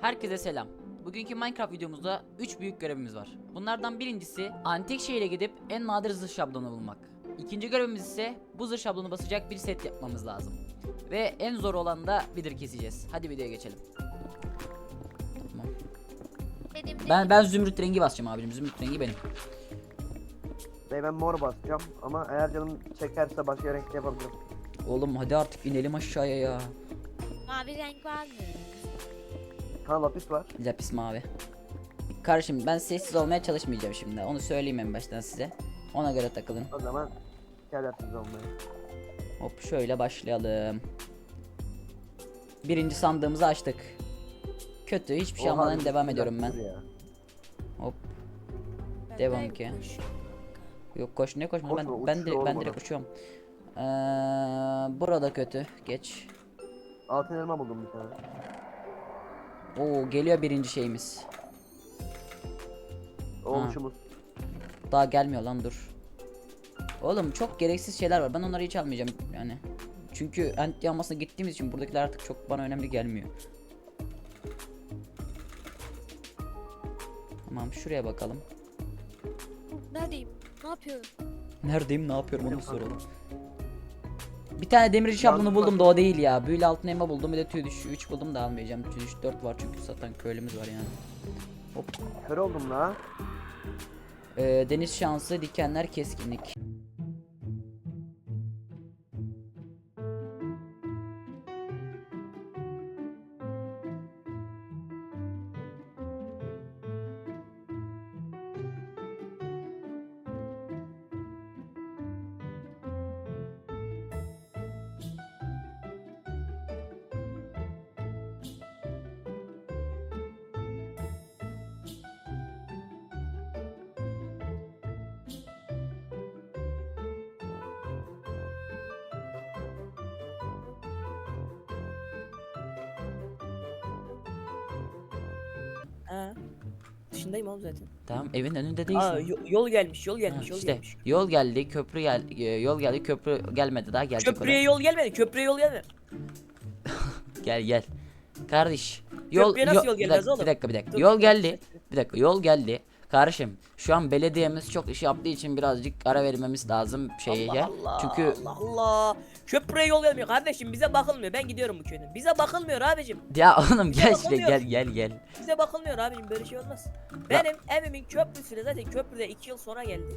Herkese selam. Bugünkü Minecraft videomuzda 3 büyük görevimiz var. Bunlardan birincisi antik şehire gidip en nadir zırh şablonu bulmak. İkinci görevimiz ise bu zırh şablonu basacak bir set yapmamız lazım. Ve en zor olan da vidir keseceğiz. Hadi videoya geçelim. Tamam. Ben ben zümrüt rengi basacağım abicim. Zümrüt rengi benim. Bey ben mor basacağım ama eğer canım çekerse başka renk yapabilirim. Oğlum hadi artık inelim aşağıya ya. mavi renk var mı? Ha lapis var. Lapis mavi. Kardeşim ben sessiz olmaya çalışmayacağım şimdi. Onu söyleyeyim en baştan size. Ona göre takılın. O zaman gel yapacağız olmayı. Hop şöyle başlayalım. Birinci sandığımızı açtık. Kötü hiçbir şey Oha, almadan devam ediyorum ben. ya. Hop Ben Devam de ki. yok koş ne koşma ben ben direkt ben direkt uçuyorum. Ee, burada kötü. Geç. Altın elma buldum bir tane. Oo geliyor birinci şeyimiz. Olmuşumuz. Daha gelmiyor lan dur. Oğlum çok gereksiz şeyler var. Ben onları hiç almayacağım yani. Çünkü ant yanmasına gittiğimiz için buradakiler artık çok bana önemli gelmiyor. Tamam şuraya bakalım. Neredeyim? Ne yapıyorum? Neredeyim ne yapıyorum onu soralım. Bir tane demir şablonu buldum da o değil ya. Büyülü altın elma buldum bir de tüy düşü 3 buldum da almayacağım. Tüy düşü 4 var çünkü zaten köylümüz var yani. Hop. Kör oldum la. Ee, deniz şansı, dikenler, keskinlik. Ha. Dışındayım oğlum zaten. Tamam evin önünde değilsin. Aa yo- yol gelmiş, yol Ha, gelmiş, yol işte gelmiş. yol geldi, köprü gel e, yol geldi, köprü gelmedi daha gelecek Köprüye yol gelmedi, köprüye yol gelmedi. oraya. Gel gel. Kardeş. Yol Köprüye nasıl yol bir gelmez dakika, oğlum? Bir dakika bir dakika. Dur, Yol dur, geldi. Bir dakika yol geldi. Kardeşim şu an belediyemiz çok iş yaptığı için birazcık ara vermemiz lazım şeye. Allah Allah. Çünkü Allah Allah. Köprüye yol gelmiyor kardeşim bize bakılmıyor. Ben gidiyorum bu köyden. Bize bakılmıyor abicim. ya oğlum gel şuraya yapamıyor. gel gel gel. Bize bakılmıyor abicim böyle şey olmaz. Benim evimin köprüsüne zaten köprüde 2 yıl sonra geldi.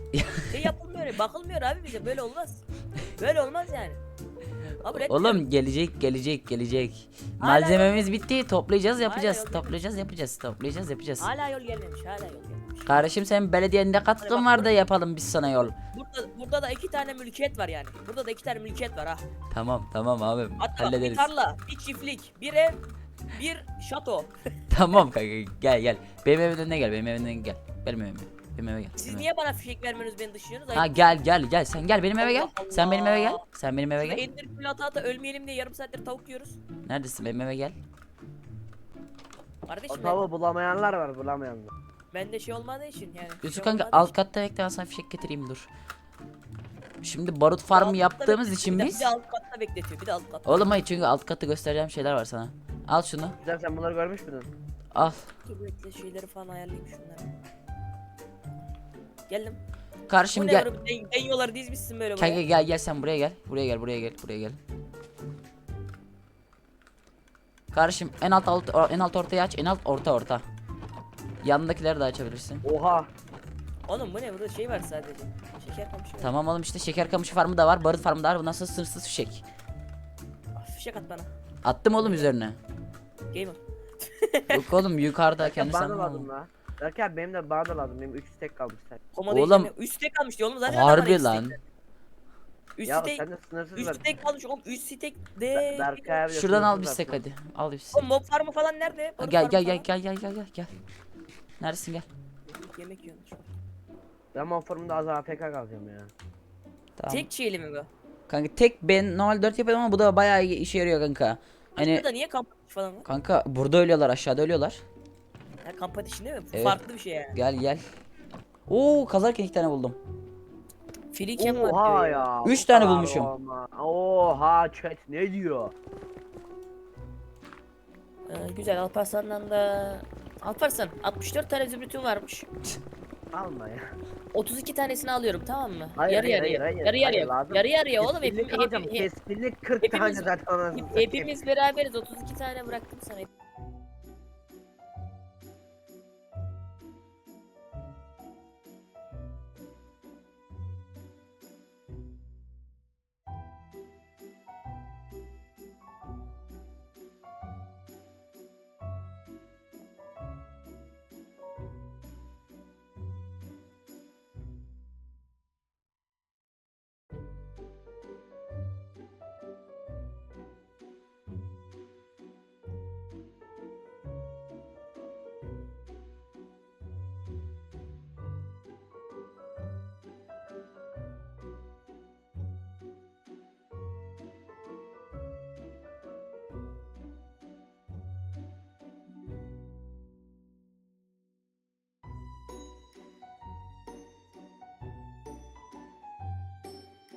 şey yapılmıyor, bakılmıyor abi bize böyle olmaz. Böyle olmaz yani. Kabul etmiyorum. Oğlum gelecek gelecek gelecek. Hala Malzememiz bitti. Toplayacağız yapacağız. Toplayacağız yapacağız. Toplayacağız yapacağız. Hala yol gelmemiş, hala yol gelmemiş. Kardeşim senin belediyenin ne katkın var da yapalım biz sana yol. Burada, burada da iki tane mülkiyet var yani. Burada da iki tane mülkiyet var ha. Tamam tamam abi Hatta bak, bir hallederiz. tarla, bir çiftlik, bir ev, bir şato. tamam kanka gel gel. Benim evimin önüne gel. Benim evimin önüne gel. Benim evime. Benim eve gel. Siz benim eve. niye bana fişek vermiyorsunuz beni dışlıyorsunuz? Ha gel gel gel sen gel benim eve gel. Allah Sen benim eve gel. Allah. Sen benim eve gel. Endir kül ata ata ölmeyelim diye yarım saattir tavuk yiyoruz. Neredesin benim eve gel. O Kardeşim ben, tavuğu bulamayanlar var bulamayanlar. Bende şey olmadığı için yani. Yusuf şey kanka alt katta bekle ben sana fişek getireyim dur. Şimdi barut farmı yaptığımız bekletiyor, için bir de- biz. Bir de alt katta bekletiyor bir de alt katta. Oğlum hayır çünkü alt katta göstereceğim şeyler var sana. Al şunu. Güzel sen bunları görmüş müydün? Al. Dur bekle şeyleri falan ayarlayayım şunları. Geldim. Karşım Bu ne gel. den- deniyorlar dizmişsin böyle Kanka buraya. gel gel sen buraya gel. Buraya gel buraya gel buraya gel. Kardeşim en alt, alt en alt ortayı aç. En alt orta orta. Yanındakileri de açabilirsin. Oha. Oğlum bu ne burada şey var sadece. Şeker kamışı var. Tamam oğlum işte şeker kamışı farmı da var, barut farmı da var. Bundan sonra sınırsız fişek. Ah, Fişek at bana. Attım oğlum üzerine. Gamer. Yok oğlum yukarıda kendisi bana da anlamadı. lazım la. Derken benim de bana da lazım. Benim 3 tek kalmış sen. Komada Oğlum. işlemi- Üst kalmış diyor oğlum zaten. Harbi lan. üst Ya stek. sen de sınırsız Üst ver. stek kalmış oğlum. Üst Ber- de. Şuradan al bir ver. hadi. Al bir stek. Oğlum mob farmı falan nerede? Barut Gel farmı gel gel falan. gel gel gel gel gel. Neredesin gel. Yemek yiyormuş. Ben monforumda az AFK kalacağım ya. Tamam. Tek çiğli mi bu? Kanka tek ben normal 4 yapıyorum ama bu da bayağı iyi işe yarıyor kanka. Hani Burada niye kamp ateşi falan var? kanka burada ölüyorlar aşağıda ölüyorlar. Ha, kamp ateşi değil mi? Evet. Farklı bir şey yani. Gel gel. Oo kazarken iki tane buldum. Filiken var Oha diyor ya. Üç bu tane kadar bulmuşum. olma. Oha chat ne diyor? Ee, güzel Alparslan'dan da Alparslan 64 tane zümrütün varmış. Alma ya. 32 tanesini alıyorum tamam mı? Hayır, yarı hayır, yarıya. hayır, yarı yarıya. hayır, yarı yarıya oğlum hep, hep, hep- Kesinlik 40 hepimiz- tane zaten hepimiz beraberiz 32 tane bıraktım sana.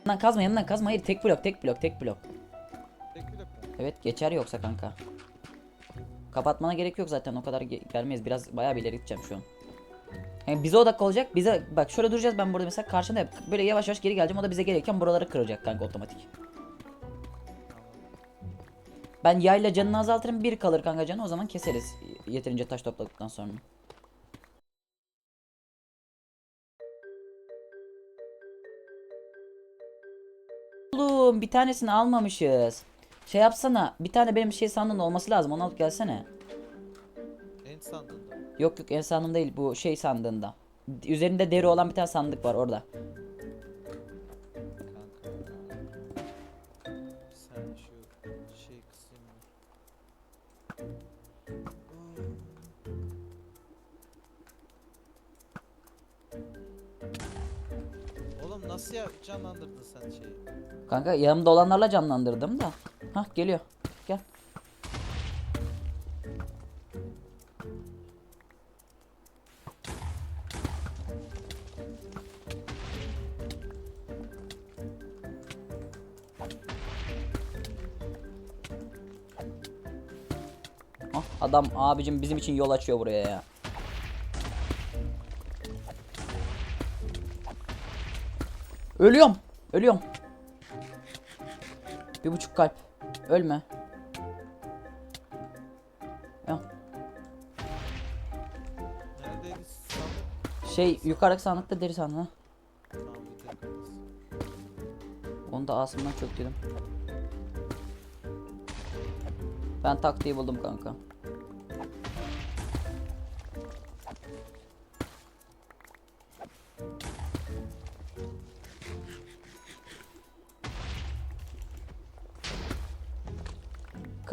Yanından kazma yanından kazma hayır tek blok tek blok tek blok. Tek blok mu? Evet geçer yoksa kanka. Kapatmana gerek yok zaten o kadar ge- gelmeyiz biraz bayağı bir ileri gideceğim şu an. Yani bize odak olacak bize bak şöyle duracağız ben burada mesela karşında böyle yavaş yavaş geri geleceğim o da bize gelirken buraları kıracak kanka otomatik. Ben yayla canını azaltırım bir kalır kanka canı o zaman keseriz yeterince taş topladıktan sonra. Oğlum bir tanesini almamışız. Şey yapsana bir tane benim şey sandığında olması lazım onu alıp gelsene. En sandığında. Yok yok en sandığım değil bu şey sandığında. Üzerinde deri olan bir tane sandık var orada. Sen şu şey kısayım nasıl ya canlandırdın sen şeyi? Kanka yanımda olanlarla canlandırdım da. Hah geliyor. Gel. Ah adam abicim bizim için yol açıyor buraya ya. Ölüyorum. Ölüyorum. Bir buçuk kalp. Ölme. Ya. Şey yukarıdaki sandıkta deri sandığı. Onu da ağzımdan dedim. Ben taktiği buldum kanka.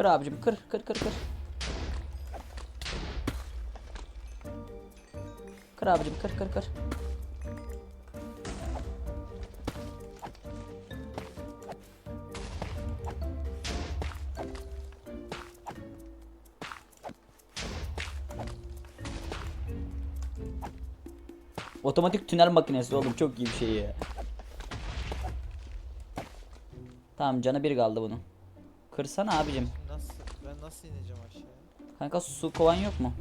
Kır abicim kır kır kır kır. Kır abicim kır kır kır. Otomatik tünel makinesi oğlum çok iyi bir şey ya. Tamam canı bir kaldı bunun. Kırsana abicim. Nasıl? Ben nasıl ineceğim aşağıya? Kanka su kovan yok mu?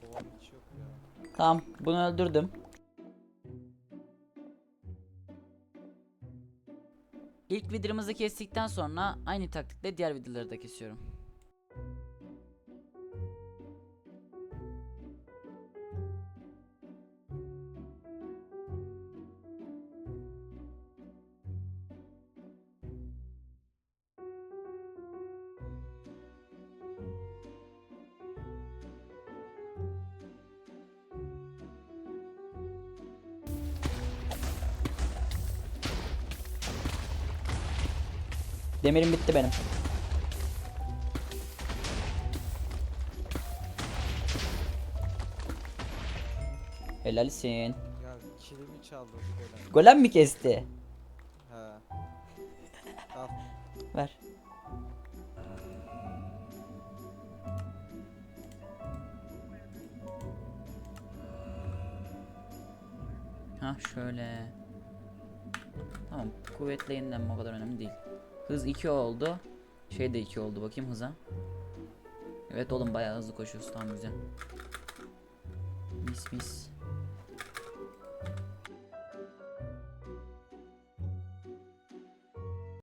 Kovam hiç yok ya. Tamam bunu öldürdüm. İlk videomuzu kestikten sonra aynı taktikle diğer videoları da kesiyorum. Demirim bitti benim. Helalsin. Ya kilimi çaldı böyle. Golem mi kesti? He. Al. Ver. Ha şöyle. Tamam kuvvetle yenilenme o kadar önemli değil. Hız 2 oldu. Şey de 2 oldu bakayım hıza. Evet oğlum bayağı hızlı koşuyoruz tamam güzel. Mis mis.